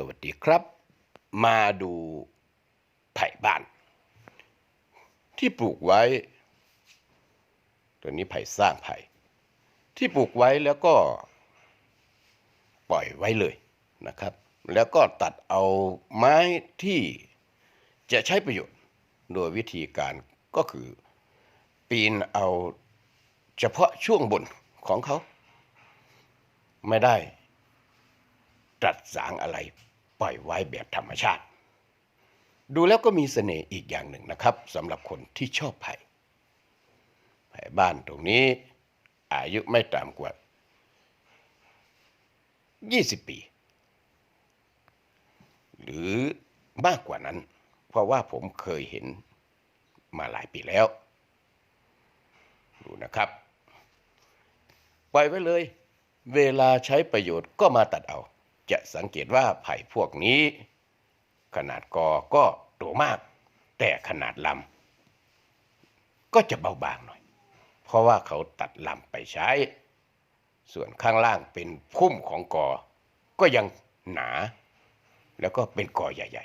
สวัสดีครับ มาดูไผ่บ้าน ที่ปลูกไว้ ตัวนี้ไผ่สร้างไผ่ ที่ปลูกไว้แล้วก็ปล่อยไว้เลยนะครับ แล้วก็ตัดเอาไม้ที่จะใช้ประโยชน์โดยวิธีการก็คือปีนเอาเฉพาะช่วงบนของเขา ไม่ได้ตรัสสางอะไร ปล่อยไว้แบบธรรมชาติ ดูแล้วก็มีเสน่ห์อีกอย่างหนึ่งนะครับสำหรับคนที่ชอบไผ่ไผ่บ้านตรงนี้อายุไม่ต่ำกว่า 20 ปี หรือมากกว่านั้น เพราะว่าผมเคยเห็นมาหลายปีแล้ว ดูนะครับปล่อยไว้เลย เวลาใช้ประโยชน์ก็มาตัดเอา จะสังเกตว่าไผ่พวกนี้ ขนาดกอก็โตมาก แต่ขนาดลำก็จะเบาบางหน่อย เพราะว่าเขาตัดลำไปใช้ ส่วนข้างล่างเป็นพุ่มของกอ ก็ยังหนา แล้วก็เป็นกอใหญ่